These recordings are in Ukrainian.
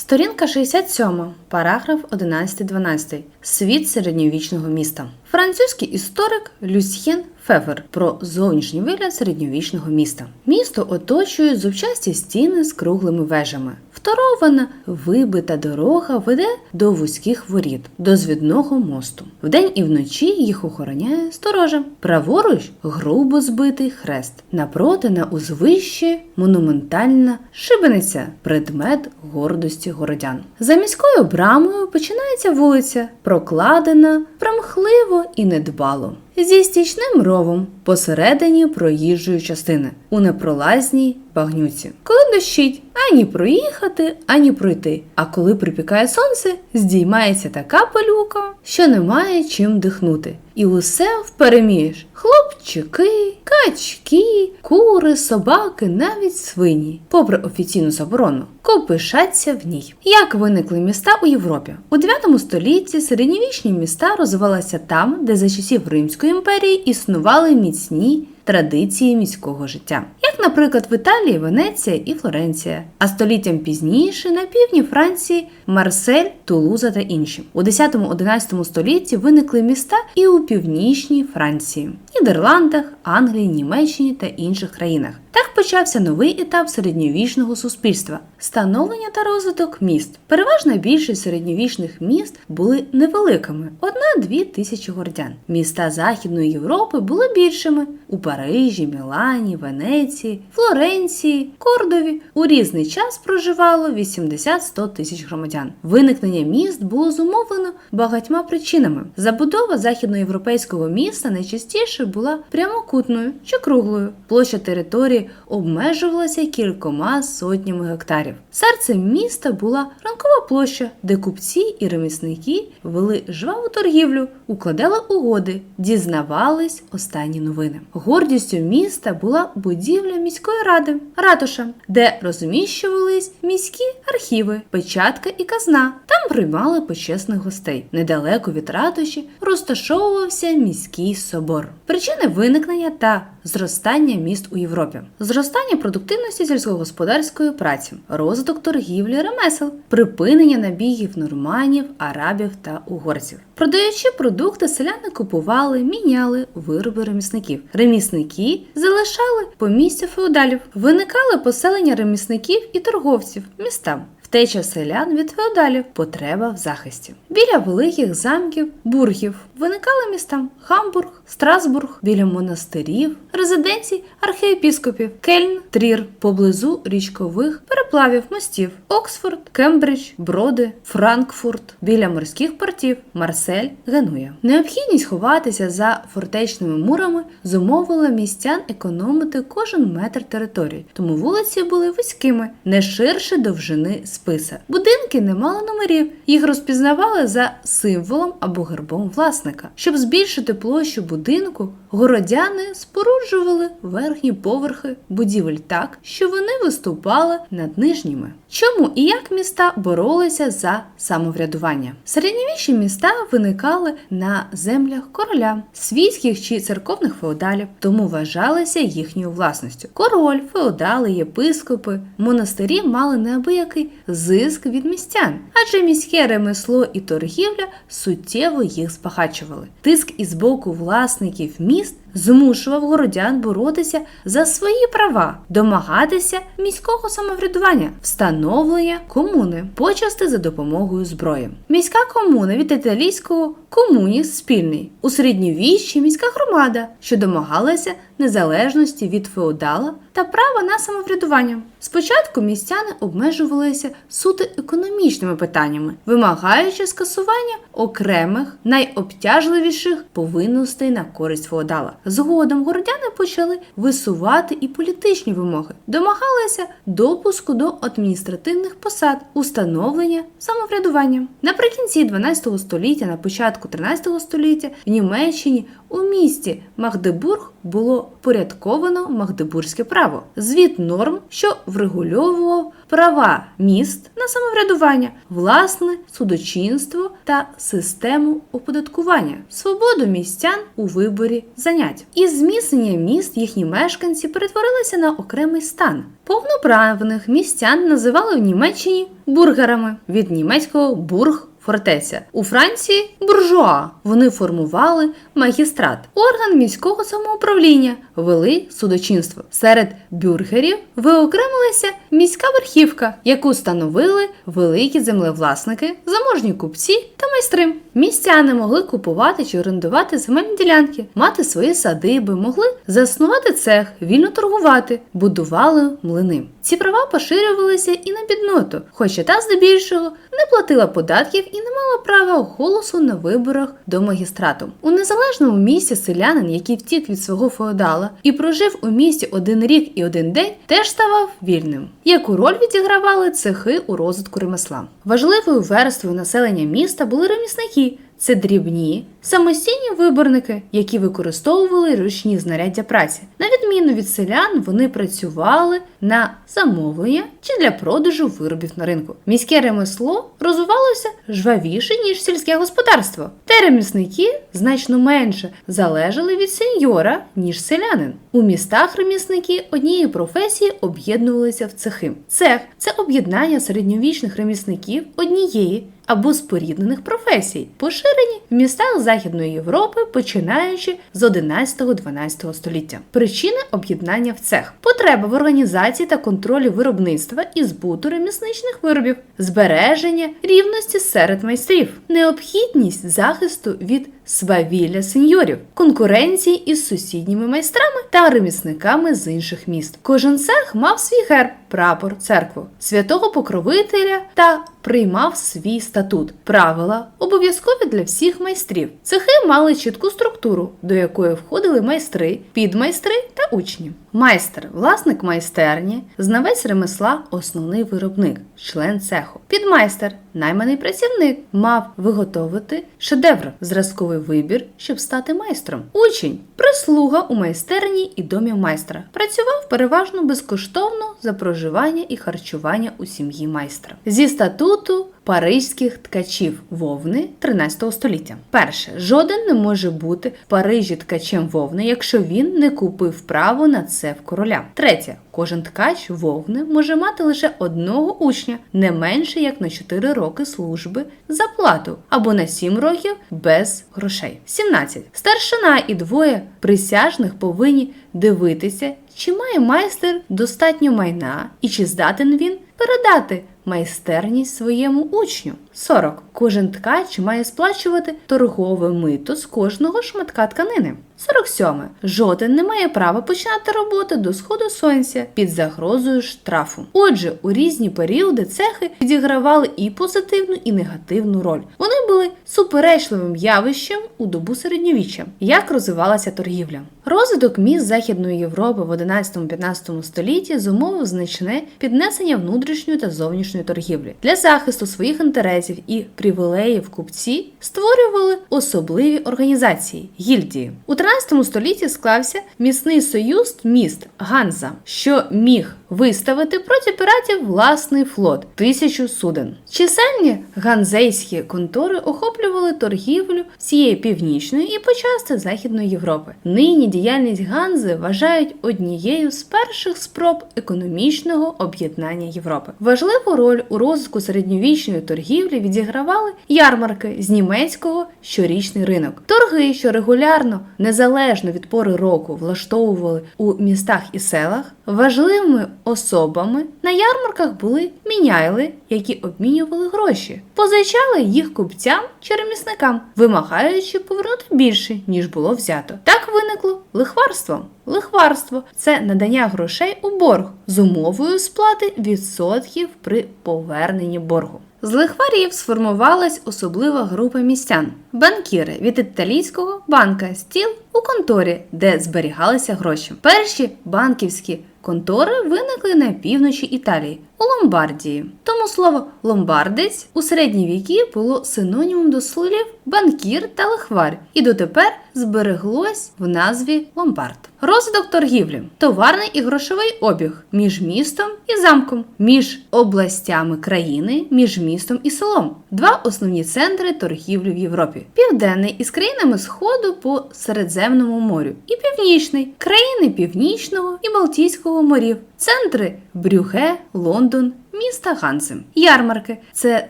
Сторінка 67, параграф 11-12. Світ середньовічного міста. Французький історик Люсьєн Февер про зовнішній вигляд середньовічного міста. Місто оточують зубчасті стіни з круглими вежами. Вторована вибита дорога веде до вузьких воріт, до звідного мосту. Вдень і вночі їх охороняє сторожа. Праворуч грубо збитий хрест. Напроти на узвищі монументальна шибениця, предмет гордості городян. За міською брамою починається вулиця, прокладена примхливо і недбало. Зі стічним ровом посередині проїжджої частини у непролазній багнюці. Коли дощить, ані проїхати, ані пройти. А коли припікає сонце, здіймається така пилюка, що немає чим дихнути. І усе впереміж. Хлопчики, качки, кури, собаки, навіть свині, попри офіційну заборону, копишаться в ній. Як виникли міста у Європі? У 9 столітті середньовічні міста розвивалися там, де за часів Римської імперії існували міцні традиції міського життя, як, наприклад, в Італії Венеція і Флоренція, а століттям пізніше на півдні Франції Марсель, Тулуза та інші. У 10-11 столітті виникли міста і у північній Франції, Нідерландах, Англії, Німеччині та інших країнах. Так почався новий етап середньовічного суспільства становлення та розвиток міст. Переважна більшість середньовічних міст були невеликими одна-дві тисячі городян. Міста Західної Європи були більшими у Парижі, Мілані, Венеції, Флоренції, Кордові. У різний час проживало 80-100 тисяч громадян. Виникнення міст було зумовлено багатьма причинами. Забудова західноєвропейського міста найчастіше була прямокутною чи круглою. Площа території обмежувалася кількома сотнями гектарів. Серцем міста була ранкова площа, де купці і ремісники вели жваву торгівлю, укладали угоди, дізнавались останні новини. Гордістю міста була будівля міської ради, ратуша, де розміщувались міські архіви, печатка і казна. Там приймали почесних гостей. Недалеко від ратуші розташовувався міський собор. Причини виникнення та зростання міст у Європі, зростання продуктивності сільськогосподарської праці, розвиток торгівлі ремесел, припинення набігів норманів, арабів та угорців. Продаючи продукти, селяни купували, міняли вироби ремісників. Ремісники залишали помістя феодалів, виникали поселення ремісників і торговців містам. Втеча селян від феодалів, потреба в захисті. Біля великих замків, бургів виникали міста Хамбург, Страсбург, біля монастирів, резиденцій архієпіскопів, Кельн, Трір, поблизу річкових переплавів мостів, Оксфорд, Кембридж, Броди, Франкфурт, біля морських портів, Марсель, Генуя. Необхідність ховатися за фортечними мурами зумовила містян економити кожен метр території, тому вулиці були вузькими, не ширше довжини списа. Будинки не мали номерів, їх розпізнавали за символом або гербом власника. Щоб збільшити площу будинку, будинку городяни споруджували верхні поверхи будівель так, що вони виступали над нижніми. Чому і як міста боролися за самоврядування? Середньовічні міста виникали на землях короля, світських чи церковних феодалів, тому вважалися їхньою власністю. Король, феодали, єпископи, монастирі мали неабиякий зиск від містян, адже міське ремесло і торгівля суттєво їх збагачували. Тиск із боку власників міст feminista змушував городян боротися за свої права, домагатися міського самоврядування, встановлення комуни, почасти за допомогою зброї. Міська комуна від італійського комуніс спільний у середньовіччі міська громада, що домагалася незалежності від феодала та права на самоврядування. Спочатку містяни обмежувалися суто економічними питаннями, вимагаючи скасування окремих найобтяжливіших повинностей на користь феодала. Згодом городяни почали висувати і політичні вимоги, домагалися допуску до адміністративних посад, установлення самоврядування. Наприкінці 12 століття, на початку 13 століття в Німеччині у місті Магдебург було порядковано Магдебурзьке право, звіт норм, що врегульовував права міст на самоврядування, власне судочинство та систему оподаткування, свободу містян у виборі занять. Із зміцнення міст їхні мешканці перетворилися на окремий стан. Повноправних містян називали в Німеччині бургерами від німецького бург. Фортеця у Франції буржуа. Вони формували магістрат, орган міського самоуправління, вели судочинство. Серед бюргерів виокремилася міська верхівка, яку становили великі землевласники, заможні купці та майстри. Містяни могли купувати чи орендувати земельні ділянки, мати свої садиби, могли заснувати цех, вільно торгувати, будували млини. Ці права поширювалися і на бідноту, хоча та здебільшого не платила податків і не мала права голосу на виборах до магістрату. У незалежному місті селянин, який втік від свого феодала і прожив у місті один рік і один день, теж ставав вільним. Яку роль відігравали цехи у розвитку ремесла? Важливою верствою населення міста були ремісники. Це дрібні, самостійні виборники, які використовували ручні знаряддя праці. На відміну від селян, вони працювали на замовлення чи для продажу виробів на ринку. Міське ремесло розвивалося жвавіше ніж сільське господарство. Та ремісники значно менше залежали від сеньора ніж селянин. У містах ремісники однієї професії об'єднувалися в цехи. Цех це об'єднання середньовічних ремісників однієї або споріднених професій, поширені в містах Західної Європи, починаючи з 11-12 століття. Причини об'єднання в цех, потреба в організації та контролі виробництва і збуту ремісничних виробів, збереження рівності серед майстрів, необхідність захисту від свавілля сеньорів, конкуренції із сусідніми майстрами та ремісниками з інших міст. Кожен цех мав свій герб, прапор, церкву, святого покровителя та приймав свій статут, правила обов'язкові для всіх майстрів. Цехи мали чітку структуру, до якої входили майстри, підмайстри та учні. Майстер, власник майстерні, знавець ремесла, основний виробник, член цеху. Підмайстер, найманий працівник, мав виготовити шедевр, зразковий вибір, щоб стати майстром. Учень, прислуга у майстерні і домі майстра. Працював переважно безкоштовно за проживання і харчування у сім'ї майстра. Зі статуту паризьких ткачів вовни 13 століття. Перше, жоден не може бути в Парижі ткачем вовни, якщо він не купив право на це в короля. Третє, кожен ткач вовни може мати лише одного учня, не менше як на 4 роки служби за плату або на 7 років без грошей. 17. Старшина і двоє присяжних повинні дивитися, чи має майстер достатньо майна і чи здатен він передати майстерність своєму учню. 40. Кожен ткач має сплачувати торгове мито з кожного шматка тканини. 47. Жоден не має права починати роботи до сходу сонця під загрозою штрафу. Отже, у різні періоди цехи відігравали і позитивну, і негативну роль. Вони були суперечливим явищем у добу середньовіччя. Як розвивалася торгівля? Розвиток міст Західної Європи в 11-15 столітті зумовив значне піднесення внутрішньої та зовнішньої торгівлі. Для захисту своїх інтересів і привілеїв купці створювали особливі організації гільдії. У 13 столітті склався міцний союз міст Ганза, що міг виставити проти піратів власний флот тисячу суден. Чисельні ганзейські контори охоплювали торгівлю всієї північної і почасти Західної Європи. Нині діяльність Ганзи вважають однією з перших спроб економічного об'єднання Європи. Важливу роль у розвитку середньовічної торгівлі відігравали ярмарки з німецького щорічний ринок. Торги, що регулярно, незалежно від пори року, влаштовували у містах і селах, важливими особами на ярмарках були міняйли, які обмінювали гроші, позичали їх купцям чи ремісникам, вимагаючи повернути більше, ніж було взято. Так виникло лихварство. Лихварство це надання грошей у борг з умовою сплати відсотків при поверненні боргу. З лихварів сформувалась особлива група містян банкіри від італійського банка стіл у конторі, де зберігалися гроші. Перші банківські контори виникли на півночі Італії у Ломбардії. Тому слово ломбардець у середні віки було синонімом до слів банкір та лихвар, і дотепер збереглось в назві ломбард. Розвиток торгівлі, товарний і грошовий обіг між містом і замком, між областями країни, між містом і селом. Два основні центри торгівлі в Європі: південний із країнами Сходу по Середземному морю, і північний країни Північного і Балтійського морів, центри Брюге, Лондон. Міста Гансем, Ярмарки це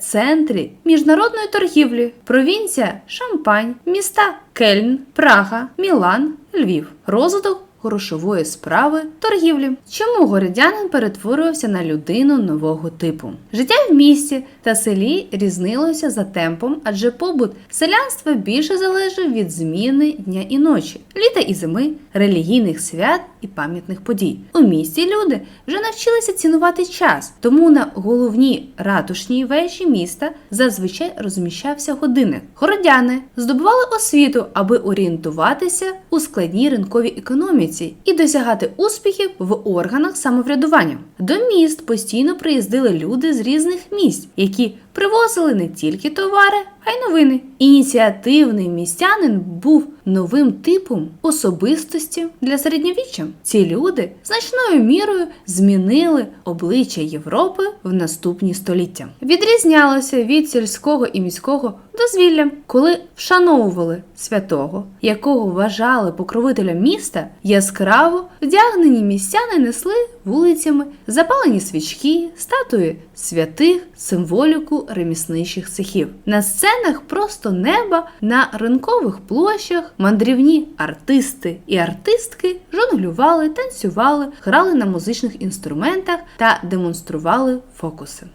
центри міжнародної торгівлі, провінція Шампань, міста Кельн, Прага, Мілан, Львів. Розвиток грошової справи торгівлі. Чому городянин перетворювався на людину нового типу? Життя в місті та селі різнилося за темпом, адже побут селянства більше залежав від зміни дня і ночі, літа і зими, релігійних свят і пам'ятних подій. У місті люди вже навчилися цінувати час, тому на головній ратушній вежі міста зазвичай розміщався годинник. Городяни здобували освіту, аби орієнтуватися у складній ринковій економіці і досягати успіхів в органах самоврядування. До міст постійно приїздили люди з різних місць, які привозили не тільки товари, а й новини. Ініціативний містянин був новим типом особистості для середньовіччя. Ці люди значною мірою змінили обличчя Європи в наступні століття. Відрізнялося від сільського і міського дозвілля, коли вшановували святого, якого вважали покровителем міста, яскраво вдягнені містяни несли вулицями запалені свічки, статуї святих, символіку ремісничих цехів. На сценах просто неба на ринкових площах мандрівні артисти і артистки жонглювали, танцювали, грали на музичних інструментах та демонстрували фокуси.